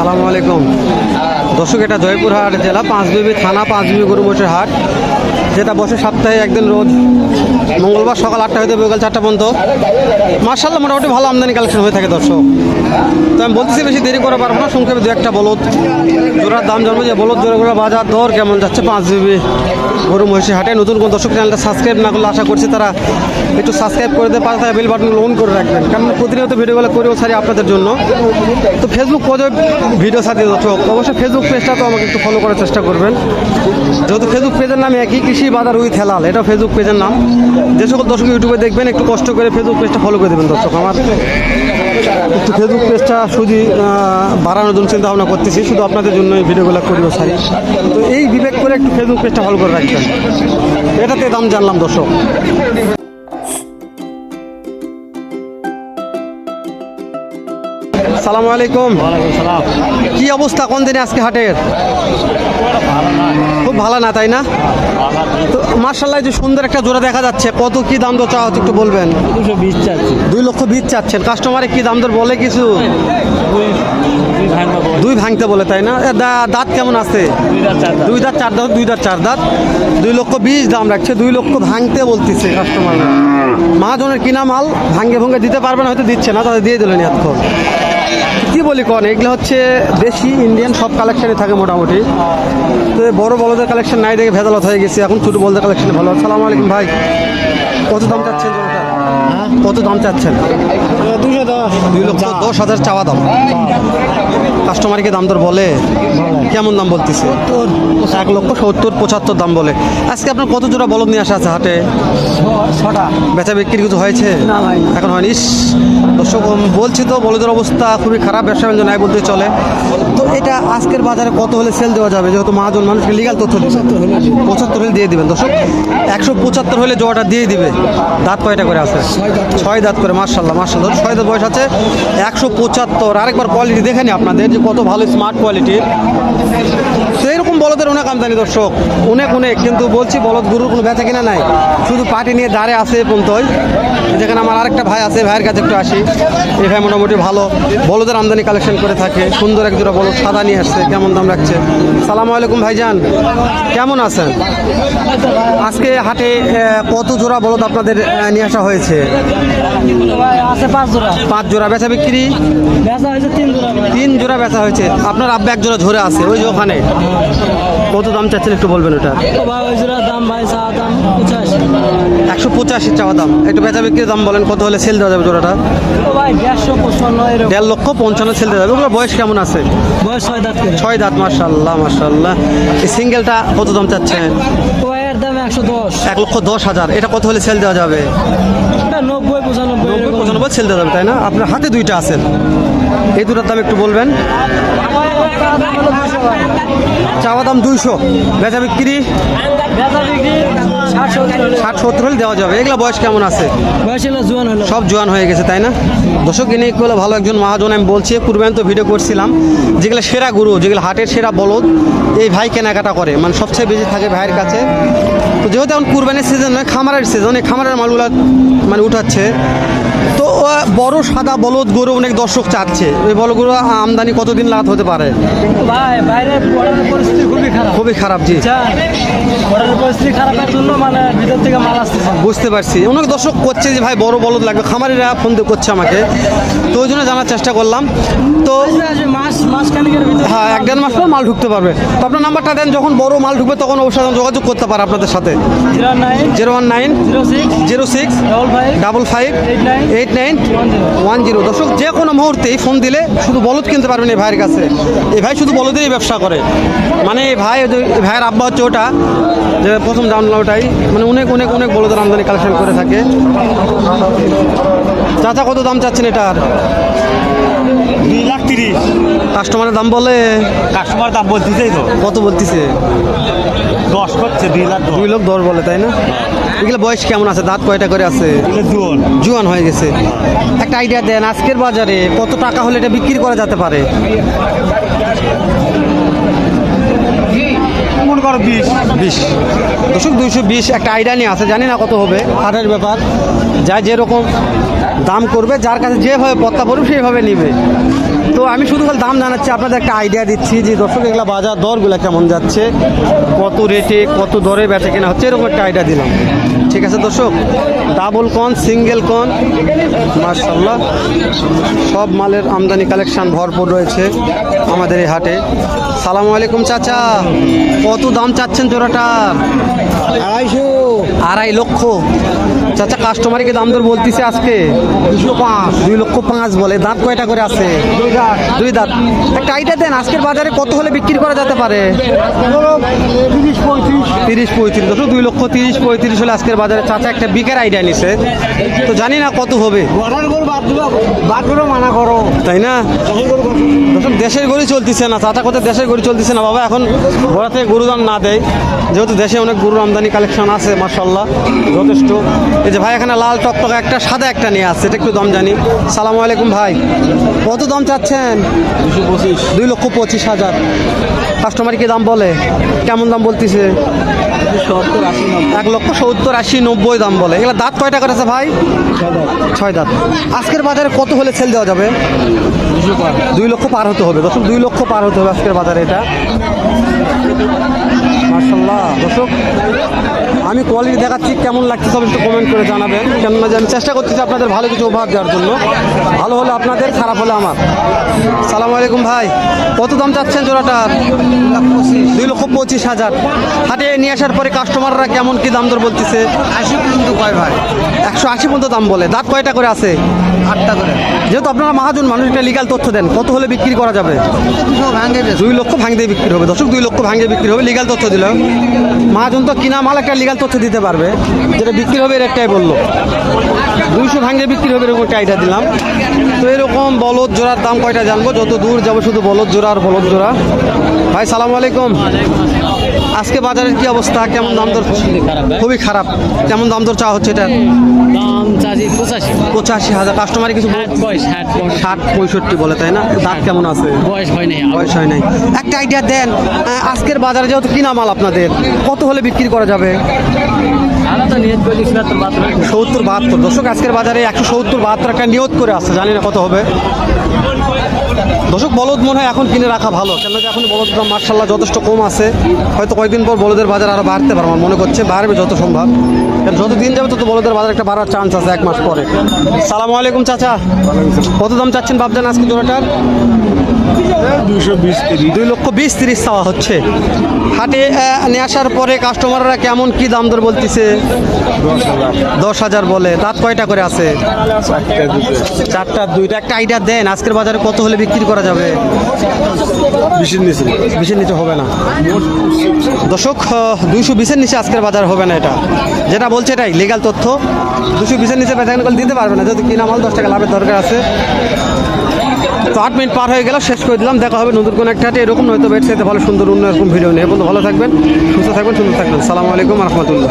সালামু আলাইকুম। দর্শক এটা জয়পুরহাট জেলা পাঁচবিবি থানা পাঁচবিবি গরু হাট। যেটা বসে সপ্তাহে একদিন রোজ, মঙ্গলবার সকাল আটটা হইতে বিকাল চারটা পর্যন্ত। মার্শাল্লাহ মোটামুটি ভালো আমদানি কালেকশন হয়ে থাকে দর্শক। তো আমি বলতেছি বেশি দেরি করে পারব না, সংক্ষেপে দু একটা বলদ। জোড়ার দাম জানব যে বলদ জোড়াগুলো বাজার দর কেমন যাচ্ছে পাঁচ জিবি গরু মহিষী হাটে। নতুন কোন দর্শক চ্যানেলটা সাবস্ক্রাইব না করলে আশা করছি তারা একটু সাবস্ক্রাইব করে দিয়ে পাশে থাকা বেল বাটন অন করে রাখবেন। কারণ প্রতিনিয়ত ভিডিওগুলো করেও ছাড়ি আপনাদের জন্য। তো ফেসবুক পেজে ভিডিও ছাড়িয়ে দর্শক, অবশ্যই ফেসবুক পেজটা তো আমাকে একটু ফলো করার চেষ্টা করবেন। যেহেতু ফেসবুক পেজের নাম একই কৃষি বাজার উইথ হেলাল এটা ফেসবুক পেজের নাম। যে সকল দর্শক ইউটিউবে দেখবেন একটু কষ্ট করে ফেসবুক পেজটা ফলো করে দেবেন দর্শক। আমার একটু ফেসবুক পেজটা শুধু বাড়ানোর জন্য চিন্তা ভাবনা করতেছি শুধু আপনাদের জন্য এই ভিডিওগুলো করিব সারি। তো এই বিবেক করে একটু ফেসবুক পেজটা ফলো করে রাখবেন। এটাতে দাম জানলাম দর্শক। সালামু আলাইকুম। কি অবস্থা কোন দিনে আজকে হাটের? খুব ভালো না, তাই না? তো মার্শাল্লাহ যে সুন্দর একটা জোড়া দেখা যাচ্ছে। কত কি দাম দর চাওয়া একটু বলবেন? দুই লক্ষ বিশ চাচ্ছেন। কাস্টমারে কি দাম দর বলে কিছু? দুই ভাঙতে বলে, তাই না? দাঁত কেমন আছে? দুই হাজার চার দাঁত চার দাঁত, দুই দাঁত, চার দাঁত। দুই লক্ষ বিশ দাম রাখছে, দুই লক্ষ ভাঙতে বলতেছে কাস্টমার মহাজনের কিনা মাল ভাঙ্গে ভঙ্গে দিতে পারবে না, হয়তো দিচ্ছে না তাদের দিয়ে দিলেন এতক্ষণ। কি বলি কন এগুলো হচ্ছে দেশি ইন্ডিয়ান সব কালেকশানে থাকে মোটামুটি। তো বড় বলদের কালেকশন নাই দেখে ভেজালত হয়ে গেছে এখন ছোটো বলদের কালেকশন ভালো। সালাম আলাইকুম ভাই কত দাম চাচ্ছেন কত দাম চাচ্ছেন? দুশো দশ। দুই লক্ষ দশ হাজার চাওয়া দাম। কাস্টমারকে দাম দর বলে? কেমন দাম বলতেছে? এক লক্ষ সত্তর পঁচাত্তর দাম বলে। আজকে আপনার কত জোড়া বলদ নিয়ে আসা আছে হাটে? ছটা। বেচা বিক্রির কিছু হয়েছে? এখন হয়নি? দর্শক বলছি তো বলদের অবস্থা খুবই খারাপ ব্যবসা বাণিজ্য নাই বলতে চলে। তো এটা আজকের বাজারে কত হলে সেল দেওয়া যাবে? যেহেতু মহাজন মানুষকে লিগাল তথ্য পঁচাত্তর হলে। দিয়ে দিবেন। দর্শক একশো পঁচাত্তর হলে জোয়াটা দিয়ে দিবে। দাঁত কয়টা করে আছে? ছয় দাঁত করে। মার্শাল্লাহ মার্শাল্লাহ ছয় দাঁত বয়স আছে। একশো পঁচাত্তর আরেকবার কোয়ালিটি দেখে নি আপনাদের যে কত ভালো স্মার্ট কোয়ালিটির তো এরকম বলদের অনেক আমদানি দর্শক অনেক অনেক। কিন্তু বলছি বলদ গরুর কোনো বেচা কিনা নাই। শুধু পাটি নিয়ে দাঁড়ে আছে এ পর্যন্তই। যেখানে আমার আরেকটা ভাই আছে ভাইয়ের কাছে একটু আসি। এই ভাই মোটামুটি ভালো। বলদের আমদানি কালেকশন করে থাকে। সুন্দর এক জোড়া বলদ সাদা নিয়ে আসছে কেমন দাম রাখছে? সালাম আলাইকুম ভাইজান। কেমন আছেন? আজকে হাটে কত জোড়া বলদ আপনাদের নিয়ে আসা হয়েছে? আছে পাঁচ জোড়া। পাঁচ জোড়া। বেচা বিক্রি। তিন জোড়া বেচা হয়েছে। আপনার আব্বা এক জোড়া ঝরে আছে ওই যে ওখানে। কত দাম চাচ্ছেন একটু বলবেন ওটা? দাম ভাই দাম পঁচাশি একশো পঁচাশি চাওয়া দাম। একটু বেচা বিক্রির দাম বলেন কত হলে সেল দেওয়া যাবে জোড়াটা? দেড় লক্ষ পঞ্চান্ন সেল দেওয়া যাবে। ওগুলো বয়স কেমন আছে? বয়স ছয় দাঁত ছয় দাঁত মার্শাল্লাহ মার্শাল্লাহ এই সিঙ্গেলটা কত দাম চাচ্ছেন? এক লক্ষ দশ হাজার। এটা কত হলে সেল দেওয়া যাবে? নব্বই পঁচানব্বই নব্বই। পঁচানব্বই দেওয়া যাবে তাই না? আপনার হাতে দুইটা আছেন এই দুটার দাম একটু বলবেন। চাওয়া দাম দুইশো। বেচা বিক্রি ষাট সত্তর হলে দেওয়া যাবে। এগুলো বয়স কেমন আছে? সব জোয়ান হয়ে গেছে তাই না? দর্শক এনে করলে ভালো একজন মহাজন আমি বলছি পূর্বে তো ভিডিও করছিলাম। যেগুলো সেরা গুরু যেগুলো হাটের সেরা বলদ এই ভাই কেনাকাটা করে। মানে সবচেয়ে বেশি থাকে ভাইয়ের কাছে। তো যেহেতু এখন কুরবানির সিজন নয় খামারের সিজন এই খামারের মালগুলা মানে উঠাচ্ছে। বড় সাদা বলদ গরু অনেক দর্শক চাচ্ছে। ওই বলগুলো আমদানি কতদিন লাভ হতে পারে? ভাই পরিস্থিতি খুবই খারাপ। খুবই খারাপ জি। পরিস্থিতি খারাপের জন্য মানে ভিতর থেকে মাল আসতেছে। বুঝতে পারছি। অনেক দর্শক করছে যে ভাই বড় বলদ লাগবে। খামারিরা ফোন দিয়ে করছে আমাকে। তো ওই জন্য জানার চেষ্টা করলাম। তো মাস ভিতরে হ্যাঁ এক দেড় মাস পর মাল ঢুকতে পারবে। তো আপনার নাম্বারটা দেন যখন বড় মাল ঢুকবে তখন অবশ্যই যোগাযোগ করতে পারে আপনাদের সাথে। Zero nine zero one nine zero six zero six double five double five eight nine eight nine zero one zero. দর্শক, যে কোনো মুহূর্তেই ফোন দিলে শুধু বলদ কিনতে পারবেন এই ভাইয়ের কাছে। এই ভাই শুধু বলদেরই ব্যবসা করে। মানে এই ভাই ভাইয়ের আব্বা হচ্ছে ওটা, যে প্রথম জানলা ওটাই। মানে অনেক অনেক অনেক বলদের আমদানি, কালেকশন করে থাকে। চাচা কত দাম চাচ্ছেন এটার? দুই লাখ তিরিশ। কাস্টমারের দাম বলে? কাস্টমার দাম বলতেছেই তো। কত বলতেছে? দশ করছে দুই লাখ দুই লোক দশ বলে তাই না? এগুলো বয়স কেমন আছে? দাঁত কয়টা করে আছে? জুয়ান। জুয়ান হয়ে গেছে। একটা আইডিয়া দেন আজকের বাজারে কত টাকা হলে এটা বিক্রি করা যেতে পারে মনে করো বিশ। বিশ। দুশো দুইশো বিশ একটা আইডিয়া নিয়ে আছে জানি না কত হবে। হাটের ব্যাপার। যা যেরকম দাম করবে যার কাছে যেভাবে পত্তা পড়বে সেইভাবে নিবে। তো আমি শুধু খালি দাম জানাচ্ছি আপনাদের একটা আইডিয়া দিচ্ছি যে দর্শক এগুলা বাজার দরগুলো কেমন যাচ্ছে কত রেটে কত দরে বেচা কেনা হচ্ছে এরকম একটা আইডিয়া দিলাম। ঠিক আছে দর্শক ডাবল কন সিঙ্গেল কন মার্শাল্লাহ সব মালের আমদানি কালেকশান ভরপুর রয়েছে আমাদের এই হাটে। সালাম আলাইকুম চাচা কত দাম চাচ্ছেন জোড়াটার? আড়াইশো। আড়াই লক্ষ। চাচা কাস্টমারকে দাম দর বলতেছে আজকে? দুশো পাঁচ। দুই লক্ষ পাঁচ বলে। দাঁত কয়টা করে আছে? দুই দাঁত। একটা আইডিয়া দেন আজকের বাজারে কত হলে বিক্রি করা যেতে পারে? তিরিশ পঁয়ত্রিশ। তিরিশ পঁয়ত্রিশ দশ দুই লক্ষ তিরিশ পঁয়ত্রিশ হলে আজকের বাজারে চাচা একটা বিকের আইডিয়া নিছে। তো জানি না কত হবে। মানা করো। তাই না? দেশের গড়ি চলতেছে না। চাচা কোথায় দেশের গড়ি চলতেছে না। বাবা এখন ঘোড়া থেকে গরু দাম না দেয়। যেহেতু দেশে অনেক গরুর আমদানি কালেকশন আছে মার্শাল্লাহ যথেষ্ট। এই যে ভাই এখানে লাল টকটকা একটা সাদা একটা নিয়ে আসছে এটা একটু দাম জানি। সালাম আলাইকুম ভাই। কত দাম চাচ্ছেন? দুশো পঁচিশ। দুই লক্ষ পঁচিশ হাজার। কাস্টমার কি দাম বলে? কেমন দাম বলতেছে? এক লক্ষ সত্তর আশি নব্বই দাম বলে। এগুলো দাঁত কয়টা করেছে ভাই? ছয় দাঁত। আজকের বাজারে কত হলে সেল দেওয়া যাবে? দুই লক্ষ পার হতে হবে। দর্শক দুই লক্ষ পার হতে হবে আজকের বাজারে এটা। মার্শাল্লাহ দর্শক আমি কোয়ালিটি দেখাচ্ছি কেমন লাগছে সব একটু কমেন্ট করে জানাবেন। কেননা যে আমি চেষ্টা করতেছি আপনাদের ভালো কিছু উপহার দেওয়ার জন্য। ভালো হলে আপনাদের খারাপ হলে আমার। সালাম আলাইকুম ভাই কত দাম চাচ্ছেন জোড়াটার দুই লক্ষ পঁচিশ হাজার। হাটে নিয়ে আসার পরে কাস্টমাররা কেমন কি দাম দর বলতেছে? আশি পর্যন্ত কয় ভাই? একশো আশি পর্যন্ত দাম বলে। দাঁত কয়টা করে আছে? আটটা করে। যেহেতু আপনারা মহাজন মানুষ একটা লিগাল তথ্য দেন। কত হলে বিক্রি করা যাবে? ভাঙে দুই লক্ষ ভাঙতে বিক্রি হবে। দর্শক দুই লক্ষ ভাঙে বিক্রি হবে। লিগাল তথ্য দিল। মহাজন তো কিনা মাল একটা লিগাল তথ্য দিতে পারবে, যেটা বিক্রি হবে এর একটাই বলল। দুইশো ভাঙে বিক্রি হবে এরকম একটা আইডিয়া দিলাম। তো এরকম বলদ জোড়ার দাম কয়টা জানব? যত দূর যাব শুধু বলদ জোড়া আর বলদ জোড়া। ভাই, সালাম আলাইকুম। আজকে বাজারের কি অবস্থা? কেমন দাম দর? খুবই খারাপ। কেমন দাম দর চাওয়া হচ্ছে এটা? দাম পঁচাশি। পঁচাশি হাজার। কাস্টমারে কিছু ষাট ষাট পঁয়ষট্টি বলে তাই না? দাঁত কেমন আছে? বয়স হয় নাই বয়স হয় নাই। একটা আইডিয়া দেন আজকের বাজারে যেহেতু কিনা মাল আপনাদের কত হলে বিক্রি করা যাবে? সত্তর বাহাত্তর। দর্শক আজকের বাজারে একশো সত্তর বাহাত্তর একটা নিয়ত করে আসছে জানি না কত হবে। দর্শক বলদ মনে হয় এখন কিনে রাখা ভালো। কেন কি এখন বলদ দাম মার্শাল্লাহ যথেষ্ট কম আছে। হয়তো কয়েকদিন পর বলদের বাজার আরও বাড়তে পারে আমার মনে করছে বাড়বে যত সম্ভব। কারণ যত দিন যাবে তত বলদের বাজার একটা বাড়ার চান্স আছে এক মাস পরে। সালাম আলাইকুম চাচা। কত দাম চাচ্ছেন বাবজান আজকে জোড়াটার? দুই লক্ষ বিশ তিরিশ চাওয়া হচ্ছে। হাটে নিয়ে আসার পরে কাস্টমাররা কেমন কি দাম দর বলতেছে? দশ হাজার বলে। দাঁত কয়টা করে আছে? চারটা দুইটা। একটা আইডিয়া দেন আজকের বাজারে কত হলে বিক্রি করা যাবে? বিশের নিচে। বিশের নিচে হবে না। দর্শক দুইশো বিশের নিচে আজকের বাজার হবে না এটা। যেটা বলছে এটাই লিগাল তথ্য। দুশো বিশের নিচে বেচাকেনা করলে দিতে পারবে না যদি কিনা মাল দশ টাকা লাভের দরকার আছে। তো আট মিনিট পার হয়ে গেল শেষ করে দিলাম। দেখা হবে নতুন কোনো একটা হাটে এরকম নয়তো বেড সাইতে ভালো সুন্দর অন্য এরকম ভিডিও নিয়ে। বন্ধু ভালো থাকবেন সুস্থ থাকবেন সুন্দর থাকবেন। সালামু আলাইকুম রহমতুল্লাহ।